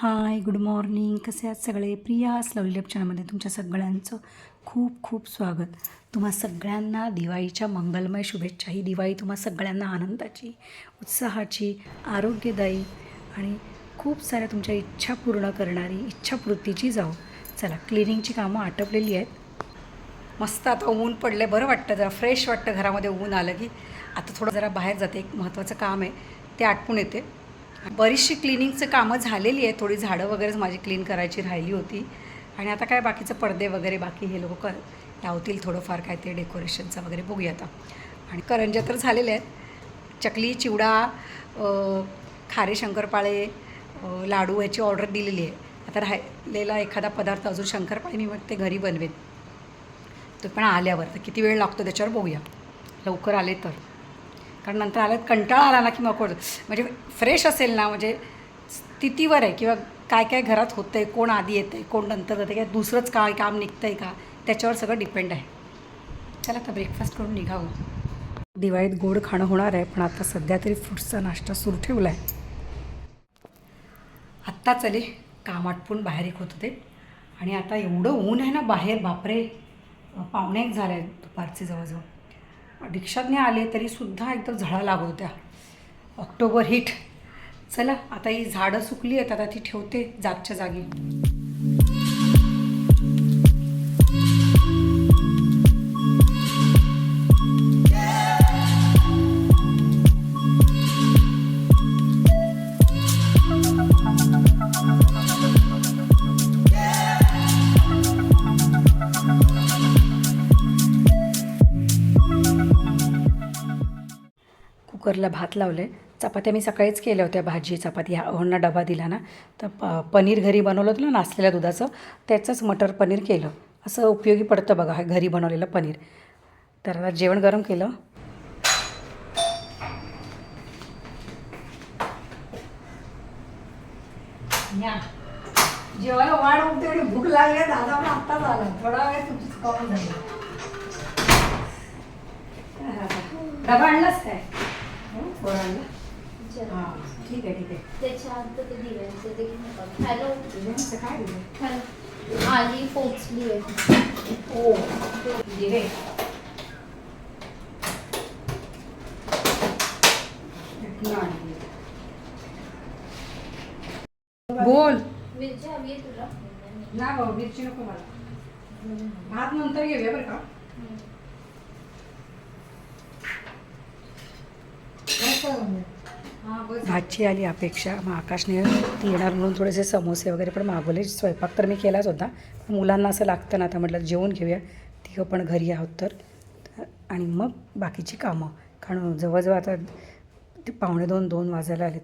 Hi good morning कसे आहात सगळे? प्रिया लवलीप चॅनलमध्ये तुमच्या सगळ्यांचं खूप खूप स्वागत. तुम्हा सगळ्यांना दिवाळीच्या मंगलमय शुभेच्छा. ही दिवाळी तुम्हा सगळ्यांना आनंदाची उत्साहाची आरोग्यदायी आणि खूप साऱ्या तुमच्या इच्छा पूर्ण करणारी इच्छापूर्तीची जाऊ. चला क्लिनिंगची कामं आटपलेली आहेत. मस्त आता ऊन पडलं आहे बरं वाटतं जरा. फ्रेश वाटतं. घरामध्ये ऊन आलं की. आता थोडं जरा बाहेर जाते. एक महत्त्वाचं काम आहे. ते आटपून येते. बरीचशी क्लिनिंगचं कामं झालेली आहे थोडी झाडं वगैरेच माझी क्लीन करायची राहिली होती. आणि आता काय बाकीचं पडदे वगैरे बाकी हे लोक कर लावतील थोडंफार काय ते डेकोरेशनचं वगैरे बघूया आता. आणि करंज्या तर झालेल्या आहेत. चकली चिवडा खारे शंकरपाळे लाडू ह्याची ऑर्डर दिलेली आहे. आता राहिलेला एखादा पदार्थ अजून शंकरपाळे मी मग ते घरी बनवेन. तो पण आल्यावर. तर किती वेळ लागतो त्याच्यावर बघूया. लवकर आले तर. कारण नंतर आल्यात कंटाळा आला ना की मग म्हणजे फ्रेश असेल ना म्हणजे स्थितीवर आहे किंवा काय काय घरात होतं आहे कोण आधी येतं आहे कोण नंतर जातं काय दुसरंच काय काम निघतं आहे का त्याच्यावर सगळं डिपेंड आहे. चला आता ब्रेकफास्ट करून निघावं. दिवाळीत गोड खाणं होणार आहे पण आता सध्या तरी फ्रूट्सचा नाश्ता सुरू ठेवला आहे आत्ता चले काम आटपून बाहेर एक होत होते. आणि आता एवढं ऊन आहे ना बाहेर बापरे. पावणे एक झाले आहेत दुपारचे जवळजवळ. रिक्षातने आले तरीसुद्धा एकदम झळा लागवत्या. October hit. चला आता ही झाडं सुकली आहेत आता ती ठेवते जागच्या जागी. कुकरला भात लावले चपात्या मी सकाळीच केल्या होत्या भाजी चपाती. ह्या अहोंना डबा दिला ना. तर प पनीर घरी बनवलं होतं ना नासलेल्या दुधाचं. त्याचंच मटर पनीर केलं. असं उपयोगी पडतं बघा हे घरी बनवलेलं पनीर. तर आता जेवण गरम केलं. या. जेवायला वाढ होते एवढी भूक लागली. दादा पण आत्ताच आला. थोडा वेळ तुमचीच चुकावून झाली. डबा आणलाच काय? हो, हाँ ठीक आहे ठीक आहे त्याच्या आत ते दिव्यांचे ते घेऊन हॅलो तुझ्याचं काय दिलं आली पोचली आहे ओ दिवे बोल। मिरची हवी आहे तुला ना भाऊ मिरची नको मला। भात नंतर घेऊया बरं का भाजी आली अपेक्षा. मग आकाशने ती येणार म्हणून थोडेसे समोसे वगैरे पण मागवले. स्वयंपाक तर मी केलाच होता. पण मुलांना असं लागतं ना आता म्हटलं जेवून घेऊया. तिघं पण घरी आहोत तर. आणि मग बाकीची कामं. कारण जवळजवळ आता ते पावणे दोन दोन वाजायला आलेत.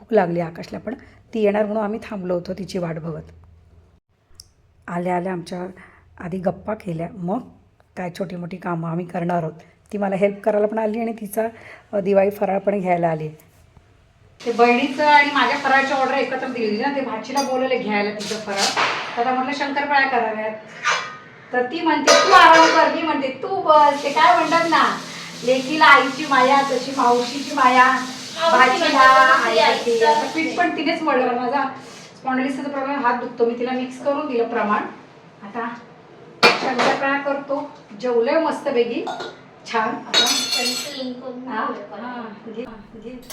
भूक लागली आकाशला पण. ती येणार म्हणून आम्ही थांबलो होतो तिची वाट बघत. आल्या आल्या आमच्या आधी गप्पा केल्या. मग काय छोटी मोठी कामं आम्ही करणार आहोत. ती मला हेल्प करायला पण आली आणि तिचा दिवाळी फराळ पण घ्यायला आली. ते बहिणीचं आणि माझ्या फराळची ऑर्डर एकत्र दिली ना ते भाचीला बोलवले घ्यायला तिचं फराळ. तर म्हटलं शंकरपाळ्या कराव्यात. तर ती म्हणते तू आराम कर. मी म्हणते तू बस ते काय म्हणतात ना लेकीला आईची माया तशी मावशीची माया भाचीला आईची आता पीठ पण तिनेच मळलं. माझा स्पॉन्डलिसचा प्रॉब्लेम हात दुखतो. मी तिला मिक्स करून दिलं प्रमाण. आता शंकरपाळ्या करतो. जेवलोय मस्त पैकी छान.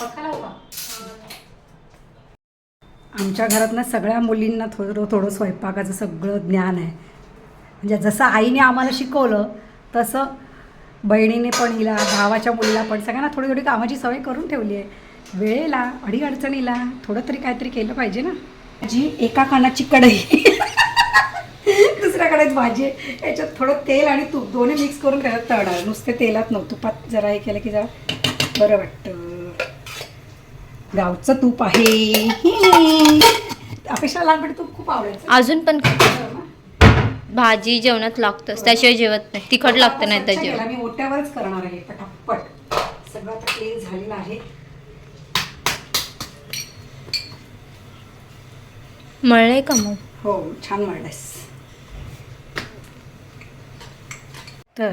आता का? आमच्या घरात ना सगळ्या मुलींना थोडं थोडं स्वयंपाकाचं सगळं ज्ञान आहे. म्हणजे जसं आईने आम्हाला शिकवलं तसं बहिणीने पण हिला भावाच्या मुलीला पण सगळ्यांना थोडी थोडी कामाची सवय करून ठेवली आहे. वेळेला अडी अडचणीला थोडं तरी काहीतरी केलं पाहिजे ना. जी एका कानाची कढई. दुसऱ्या कढईत भाजी. आहे. याच्यात थोडं तेल आणि तूप. दोन्ही मिक्स करून त्याच्यात तळणार. नुसते तेलात नव्हतं तुपात जरा हे केलं की जरा बरं वाटतं. गावचं तूप आहे. अपेक्षा लहानपणी तूप खूप आवडायचं. अजून पण भाजी जेवणात लागतंच. त्याशिवाय जेवत नाही. तिखट लागतं नाही स्वच्छ जेवण. मी ओट्यावरच करणार आहे. पटापट. सगळं आता क्लीन झालेलं आहे. मळलंय का मग? हो छान मळलंयस. तर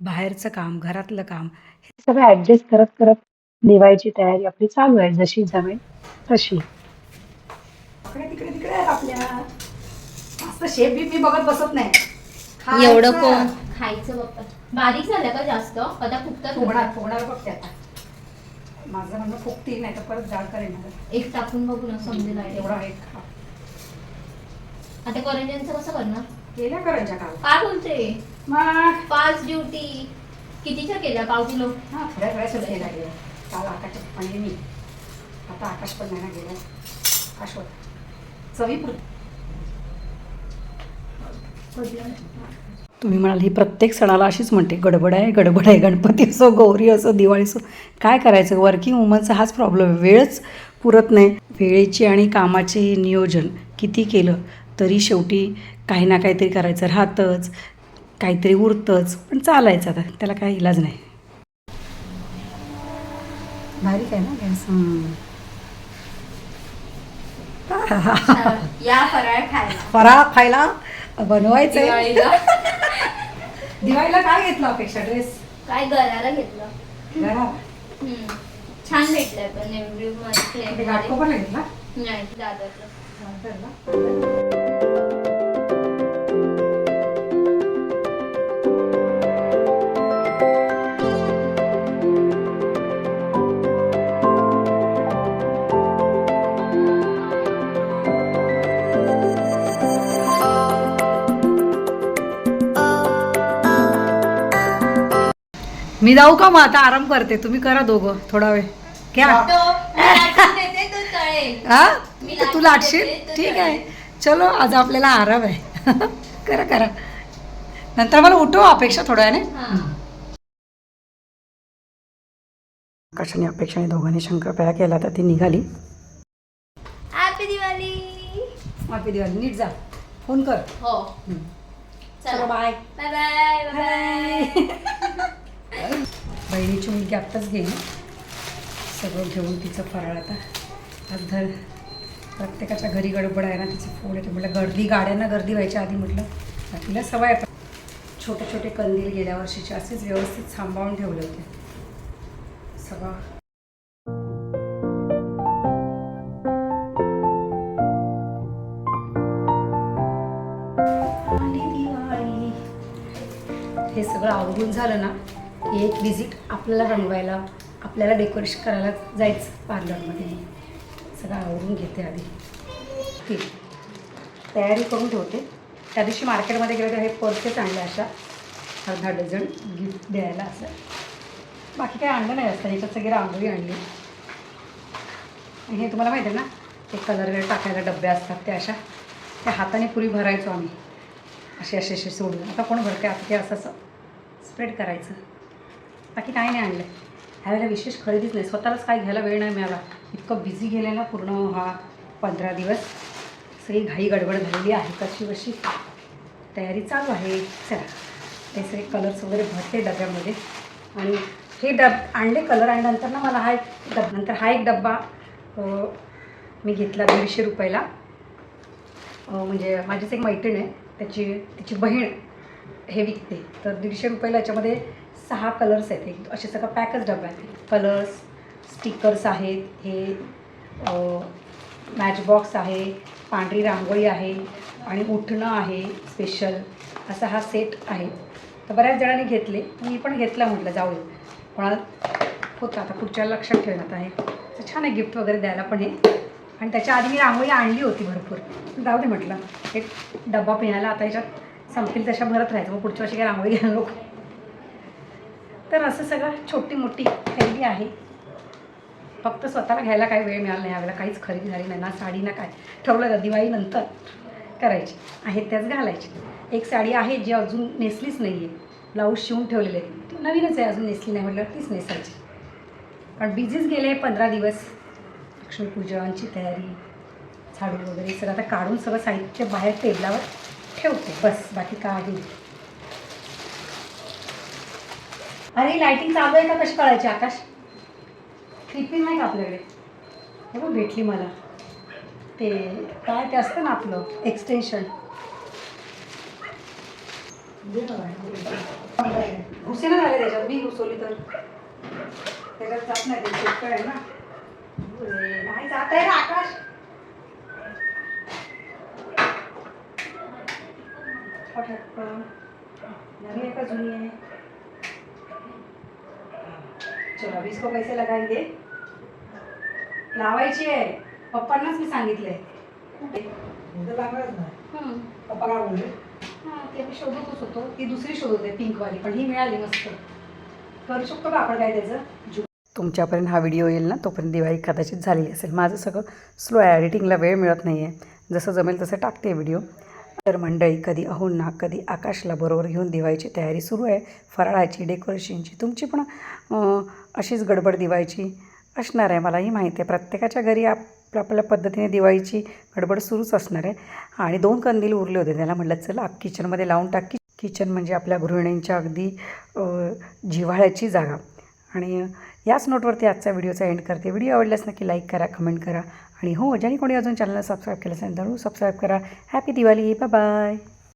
बाहेरचं काम घरातलं काम हे सगळं ॲडजस्ट करत करत दिवाळीची तयारी आपली चालू आहे. जशी जमेल तशी. बापरे तिकडे तिकडे आहेत आपल्या. मस्त शेप बीप मी बघत बसत नाही. एवढं. कोण? खायचं बाप्पा बारीक झालं का जास्त? आता फुकतात फुगणार फुगणार बघते आता. माझं म्हणणं फुगतील नाही तर परत जाड करेन मला. एक टाकून बघू ना समजेल एवढं एवढा आहे आता करंजांचं कसं करणार? केल्या काल. काय बोलते? मग? पाच ड्युटी. कितीच्या केल्या? पाव किलो? हा थोड्या गेला गेला काल आकाश म्हणजे मी आता आकाश पण नाही गेला. आकाश होता चवीपुरतं तुम्ही म्हणाल ही प्रत्येक सणाला अशीच म्हणते गडबड आहे गडबड आहे गणपती असो गौरी असो दिवाळी असो. काय करायचं? वर्किंग वुमनचा हाच प्रॉब्लेम आहे. वेळच पुरत नाही. वेळेची आणि कामाचे नियोजन किती केलं तरी शेवटी काही ना काहीतरी करायचं राहतंच. काहीतरी उरतंच पण चालायचं आता. त्याला काही इलाज नाही. बारीक आहे ना गॅस? या फराळ खायला. फराळ खायला बनवायचं दिवाळीला. दिवाळीला काय घेतलं अपेक्षा? ड्रेस? काय गळाला घेतलं. घरा हम्म. छान भेटलंय पण एवढी मस्त आहे. ते घाटकोपरला घेतला? नाही दादाचं मी जाऊ का मग? आता आराम करते. तुम्ही करा दोघं थोडा वेळ. घ्या. हा? तू लाटशील? ठीक आहे. चलो आज आपल्याला आराम आहे. करा करा. नंतर मला उठव अपेक्षा थोड्या वेळाने. हा. कशाने अपेक्षाने दोघांनी शंकरपाया केला तर ती निघाली. हॅपी दिवाळी हॅपी दिवाळी नीट जा. फोन कर. हो. चलो. चला बाय बाय बाय बाय बहिणीची मुलगी आत्ताच घेईन सगळं घेऊन तिचं फराळ आता. आज धर. प्रत्येकाच्या घरी गडबड आहे ना तिचं फोन येते म्हटलं गर्दी गाड्यांना गर्दी व्हायच्या आधी म्हटलं. तिला सवय आहे. छोटे छोटे कंदील गेल्या वर्षीचे असेच व्यवस्थित सांभाळून ठेवले होते. सगळं. हे सगळं आवडून झालं ना की एक विजिट आपल्याला रंगवायला आपल्याला डेकोरेशन करायला जायचं पार्लरमध्ये सगळं आवडून घेते आधी. ठीक. तयारी करून ठेवते. त्या दिवशी मार्केटमध्ये गेले तर हे पर्सेस आणले अशा. अर्धा डझन गिफ्ट द्यायला असं. बाकी काही आणलं नाही असतं एकच सगळी रांगोळी आणली. हे तुम्हाला माहिती आहे ना ते कलर वगैरे टाकायला डबे असतात ते अशा. त्या हाताने पुरी भरायचो आम्ही. असे असे असे सोडून. आता कोण भरते आता ते असं असं. स्प्रेड करायचं. बाकी काही नाही आणलं. ह्यावेळेला विशेष खरेदीच नाही. स्वतःलाच काय घ्यायला वेळ नाही मिळाला. इतकं बिझी गेलेला पूर्ण हा पंधरा दिवस. सगळी घाई गडबड झालेली आहे. कशी कशी तयारी चालू आहे. चला. ते सगळे कलर्स वगैरे भरते डब्यामध्ये. आणि हे डब आणले कलर आणि नंतर ना मला हा एक डब नंतर हा एक डब्बा मी घेतला दीडशे रुपयाला. म्हणजे माझीच एक मैत्रीण आहे. त्याची तिची बहीण हे विकते. तर दीडशे रुपयाला याच्यामध्ये सहा कलर्स आहेत. एक असे सगळं पॅकच डबा आहे. कलर्स स्टिकर्स आहेत. हे मॅच बॉक्स आहे. पांढरी रांगोळी आहे. आणि उठणं आहे. स्पेशल असा हा सेट आहे. तर बऱ्याच जणांनी घेतले. मी पण घेतला म्हटलं जाऊ कोणाला होतं आता पुढच्या लक्षात ठेवण्यात आहे तर छान आहे गिफ्ट वगैरे द्यायला पण हे. आणि त्याच्या आधी मी रांगोळी आणली होती भरपूर. जाऊ दे म्हटलं. एक डबा पिण्याला आता याच्यात संपतील तशा भरत राहायचं. मग पुढच्या वर्षी काही रांगोळी घ्यायला नको तर असं सगळं छोटी मोठी खरेदी आहे. फक्त स्वतःला घ्यायला काही वेळ मिळाला नाही यावेळेला काहीच खरेदी झाली नाही. ना साडी ना काय. ठरवलं का? दिवाळीनंतर करायची. आहे त्याच घालायची. एक साडी आहे जी अजून नेसलीच नाही आहे ब्लाऊज शिवून ठेवलेले ती नवीनच आहे अजून नेसली नाही म्हटलं तीच नेसायची. कारण बिझीच गेले पंधरा दिवस. लक्ष्मीपूजनची तयारी झाडू वगैरे सगळं आता काढून सगळं साहित्य बाहेर टेबलावर ठेवते. बस बाकी काही अरे लायटिंग चालू आहे का? कशी कळायची आकाश? क्रिपी नाही का आपल्याकडे? हे बघ भेटली मला. ते काय ते असतं ना आपलं एक्सटेन्शन घुसेनं झाले त्याच्यात मी घुसवली तर. त्याच्यात जात नाही ते आहे ना. नाही जात आहे ना आकाश. पटाक नवी आहे का जुनी आहे? चलो अभी इसको कैसे लगाएंगे. लावायची आहे. पप्पांनाच मी सांगितलंय. पप्पा काय बोलले? हां ते मी शोधतच होतो. ती दुसरी शोधत होते पिंकवाली पण ही मिळाली मस्त. करू शकतो का आपण काय त्याचं? तुमच्यापर्यंत हा व्हिडिओ येईल ना तोपर्यंत दिवाळी कदाचित झालेली असेल. माझं सगळं स्लो आहे एडिटिंगला वेळ मिळत नाही आहे जसं जमेल तसं टाकते व्हिडिओ तर मंडळी कधी अहोंना कधी आकाशला बरोबर घेऊन दिवाळीची तयारी सुरू आहे. फराळाची डेकोरेशनची तुमची पण अशीच गडबड दिवाळीची असणार आहे मलाही माहिती आहे. प्रत्येकाच्या घरी आप आपल्या पद्धतीने दिवाळीची गडबड सुरूच असणार आहे. आणि दोन कंदील उरले होते त्याला म्हटलं चला किचनमध्ये लावून टाक. किचन म्हणजे आपल्या गृहिणींच्या अगदी जिव्हाळ्याची जागा. आणि याच नोटवरती आजचा व्हिडिओचा एंड करते. व्हिडिओ आवडल्यास नक्की लाईक करा कमेंट करा. आणि हो ज्याने कोणी अजून चॅनलला सबस्क्राईब केलं असेल तर सबस्क्राईब करा. Happy Diwali bye bye